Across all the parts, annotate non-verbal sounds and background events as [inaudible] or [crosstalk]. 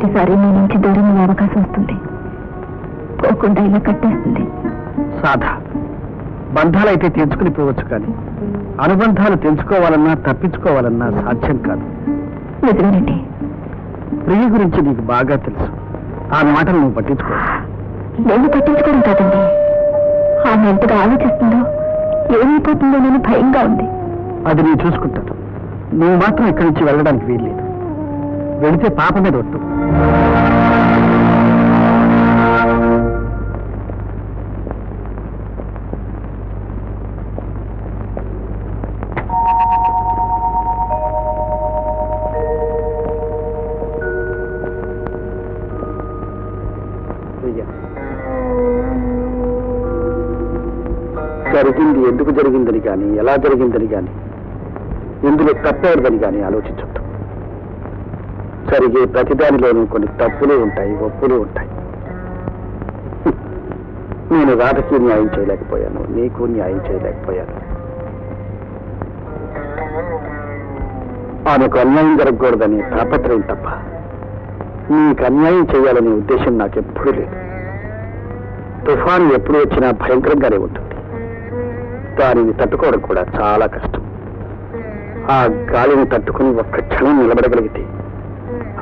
ప్రతిసారి నీ నుంచి దూరం అయ్యే అవకాశం వస్తుంది. పోకుండా ఇలా కట్టేస్తుంది. సాధ బంధాలైతే తెంచుకుని పోవచ్చు కానీ అనుబంధాలు తెంచుకోవాలన్నా తప్పించుకోవాలన్నా సాధ్యం కాదు. నిజమేనండి. ప్రియ గురించి నీకు బాగా తెలుసు. ఆ మాటలు నువ్వు పట్టించుకో. నేను పట్టించుకోవడం కాదండి. ఆమె ఎంతగా ఆలోచిస్తుందో ఏమైపోతుందోనని భయంగా ఉంది. అది నేను చూసుకుంటాను. నువ్వు మాత్రం ఇక్కడి నుంచి వెళ్ళడానికి వీల్లేదు. వెళితే పాప మీద ఒట్టు. జరిగింది ఎందుకు జరిగిందని కానీ ఎలా జరిగిందని కానీ ఇందులో తప్పేదని కానీ ఆలోచించు జరిగే ప్రతిదానిలోనూ కొన్ని తప్పులు ఉంటాయి ఒప్పులు ఉంటాయి. [laughs] నేను రాధకి న్యాయం చేయలేకపోయాను నీకు న్యాయం చేయలేకపోయాను. ఆమెకు అన్యాయం జరగకూడదని తాపత్రయం తప్ప నీకు అన్యాయం చేయాలనే ఉద్దేశం నాకెప్పుడూ లేదు. తుఫాను ఎప్పుడు వచ్చినా భయంకరంగానే ఉంటుంది. దానిని తట్టుకోవడం కూడా చాలా కష్టం. ఆ గాలిని తట్టుకుని ఒక్క క్షణం నిలబడగలిగితే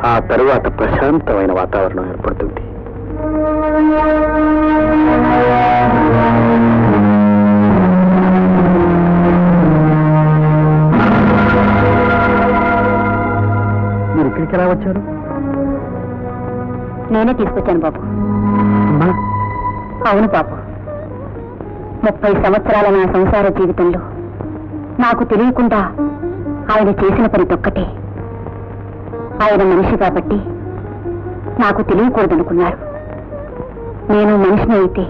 ఆ తరువాత ప్రశాంతమైన వాతావరణం ఏర్పడుతుంది. మీరు ఇక్కడికి ఎలా వచ్చారు? నేనే తీసుకొచ్చాను బాబు. అమ్మా. అవును బాబు. ముప్పై సంవత్సరాల నా సంసార జీవితంలో నాకు తెలియకుండా ఆయన చేసిన పని తొక్కటే. ఆయన మనిషి కాబట్టి నాకు తెలియకూడదనుకున్నారు. నేను మనిషిని అయితే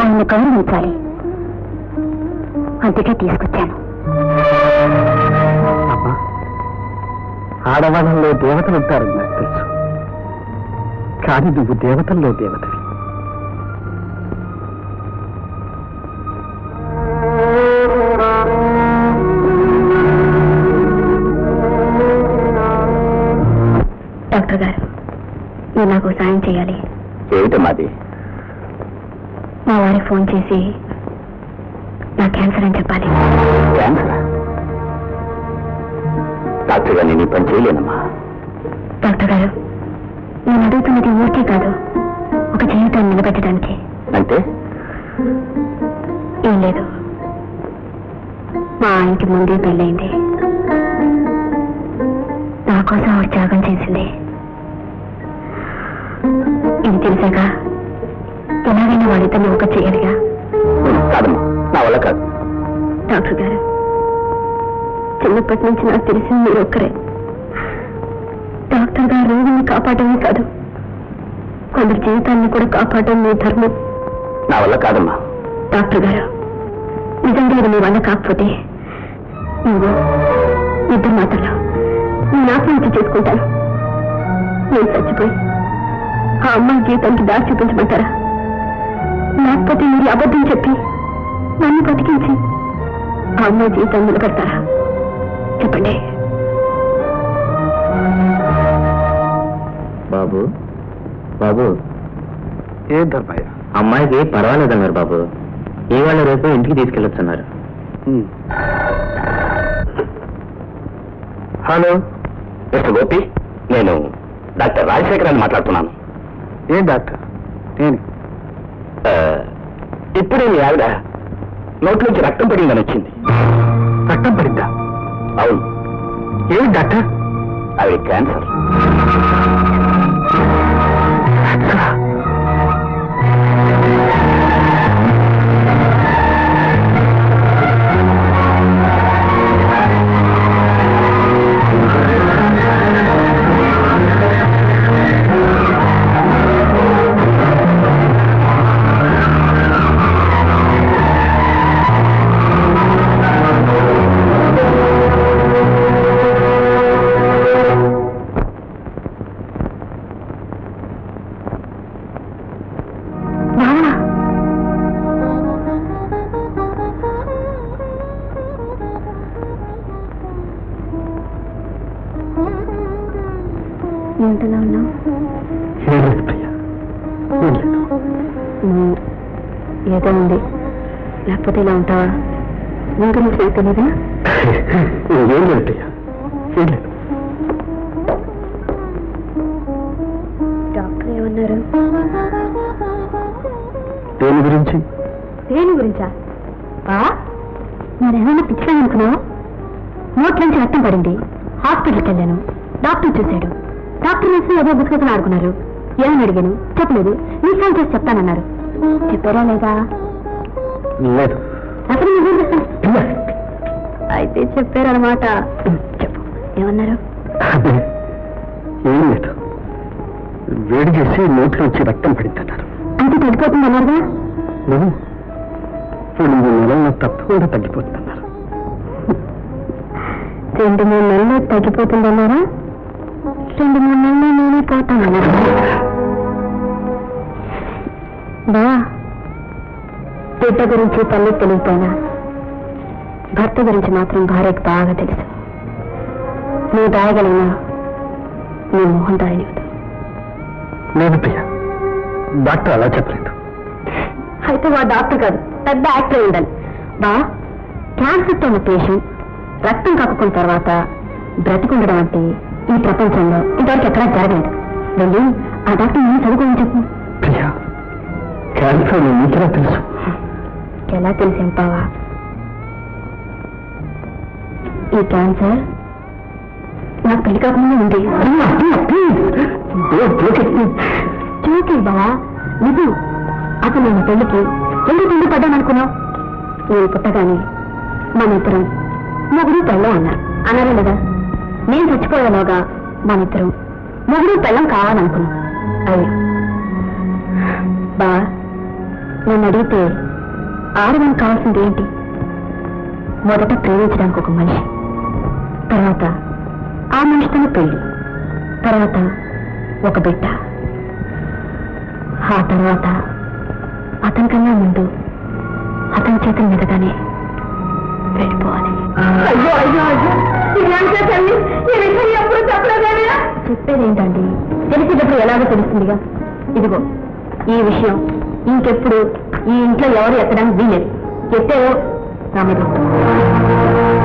ఆయన్ని గౌరవించాలి. అందుకే తీసుకొచ్చాను. ఆడవాళ్ళంలో ఆడవాళ్ళలో దేవతలు ఉంటారని నాకు తెలుసు. కానీ నువ్వు దేవతల్లో దేవతవి. చేయాలి. ఏమిటమ్మాది మా వారికి ఫోన్ చేసి నా క్యాన్సర్ అని చెప్పాలి. క్యాన్సర్? డాక్టర్ గారు నేను ఈ పని చేయలేనమ్మా. డాక్టర్ గారు నేను అడుగుతున్నది ఊరికే కాదు. ఒక జీవితాన్ని నిలబెట్టడానికి. అంటే? ఏం లేదు. మా ఆయనకి ముందే పెళ్ళైంది నా కోసం ఆవిడ త్యాగం చేసింది. తెలిసాక ఎలాగైనా వాళ్ళిద్దరిని ఒక చేయాలిగా కాదమ్మా నా వల్ల కాదు. డాక్టర్ గారు చిన్నప్పటి నుంచి నాకు తెలిసింది మీరు ఒక్కరే. డాక్టర్ గారు రోగిని కాపాడమే కాదు కొందరి జీవితాన్ని కూడా కాపాడడం మీ ధర్మం. నా వల్ల కాదమ్మా. డాక్టర్ గారు నిజంగా ఇది మీ వల్ల కాకపోతే నువ్వు ఇద్దరు మాటల్లో నేను ఆత్మహత్య చేసుకుంటాను. నేను చచ్చిపోయి ఆ అమ్మాయి జీవితానికి దారి చూపించమంటారా? లేకపోతే మీరు అబద్ధం చెప్పి నన్ను బతికించి ఆ అమ్మాయి జీవితాన్ని నిలబెడతారా? చెప్పండి. బాబు బాబు. ఏ ధర్మయ్య? అమ్మాయికి పర్వాలేదన్నారు బాబు. ఇవాళ రేపు ఇంటికి తీసుకెళ్ళొచ్చన్నారు. హలో. మిస్టర్ గోపి నేను డాక్టర్ రాజశేఖర్ అని మాట్లాడుతున్నాను. ఏం డాక్టర్? నేను ఇప్పుడే మీ ఆవిడ నోట్లోంచి రక్తం పడిందని వచ్చింది. రక్తం పడిందా? అవును. ఏమి డాక్టర్? ఆవిడ క్యాన్సర్. ఎంతలా ఉన్నావు ఏదో ఉంది. లేకపోతే ఇలా ఉంటావా? నీ గురించి నాకు తెలీదా ఏం లేదు ప్రియా ఏం లేదు. డాక్టర్ ఏమన్నారు? దేని గురించి? దేని గురించా? మరేమైనా పిచ్చాను అనుకున్నావా? నోట్లోంచి రక్తం పడింది. హాస్పిటల్కి వెళ్ళాను. డాక్టర్ చూశాడు. డాక్టర్ వేసి ఏదో గుసగుసలు ఆడుకున్నారు. ఏమని అడిగాను? చెప్పలేదు. నీ ఫోన్ చేసి చెప్తానన్నారు. చెప్పారా లేదా? లేదు. అసలు మీ ఊరు తెలుసా? అయితే చెప్పారనమాట చెప్పు. ఏమన్నారు? ఏం లేదు. వేడి చేసి నోట్లోంచి రక్తం పడిందన్నారు అంటే తగ్గిపోతుంది అన్నారుగా? నువ్వు రెండు మూడు నెలల్లో తప్పకుండా తగ్గిపోతుందన్నారు. రెండు మూడు నెలలు తగ్గిపోతుంది అన్నారా రెండు మూడు నెలలు నేనే పోతానన్నారా బా బిడ్డ గురించి తల్లి తెలియపోయినా భర్త గురించి మాత్రం భార్యకు బాగా తెలుసు. నువ్వు దాయగలిగినా నీ మొహం దాయనివ్వదు లేదు ప్రియా డాక్టర్ అలా చెప్పలేదు. అయితే వా డాక్టర్ కాదు పెద్ద యాక్టర్ ఉండాలి బా క్యాన్సర్తో ఉన్న పేషెంట్ రక్తం కక్కుకున్న తర్వాత బ్రతికుండడం అంటే ఈ ప్రపంచంలో ఇంతవరకు ఎక్కడా జరగలేదు. వెళ్ళి ఆ డాక్టర్ నేను చదువుకోమని చెప్పు. ప్రియా క్యాన్సర్ నీకెలా తెలుసు. ఎలా తెలిసి బావా ఈ క్యాన్సర్ నాకు పెళ్ళి కాకుండా ఉంది. చూకి బావా? నిజం అసలు నేను పెళ్ళికి ఎందుకు పెళ్ళి పడ్డాననుకున్నావు? నేను పుట్టగానే మన ఇద్దరం మొగుడు పెళ్ళం అన్నారు. అన్నారా లేదా? చచ్చిపోయేలోగా మన ఇద్దరం మొగుడు పెళ్ళం కావాలనుకున్నాం. అయ్యా. బా నన్ను అడిగితే ఆడదానికి కావాల్సింది ఏంటి? మొదట ప్రేమించడానికి ఒక మనిషి తర్వాత ఆ మనిషితో పెళ్ళి తర్వాత ఒక బిడ్డ. ఆ తర్వాత అతనికన్నా ముందు అతని చేతుల మీదగానే వెళ్ళిపోవాలి. అయ్యో అయ్యో అయ్యో. చెప్పేదేంటండి? తెలిసేటప్పుడు ఎలాగో తెలుస్తుందిగా? ఇదిగో ఈ విషయం ఇంకెప్పుడు ఈ ఇంట్లో ఎవరు ఎత్తడానికి వీలేదు ఎత్తారో నా మీద ఉంటుంది.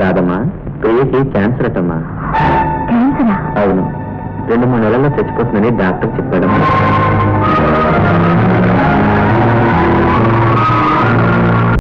కాదమ్మా ప్రియకి క్యాన్సర్ అటమ్మా. క్యాన్సరా? అవును. రెండు మూడు నెలల్లో చచ్చిపోతుందని డాక్టర్ చెప్పాడమ్మా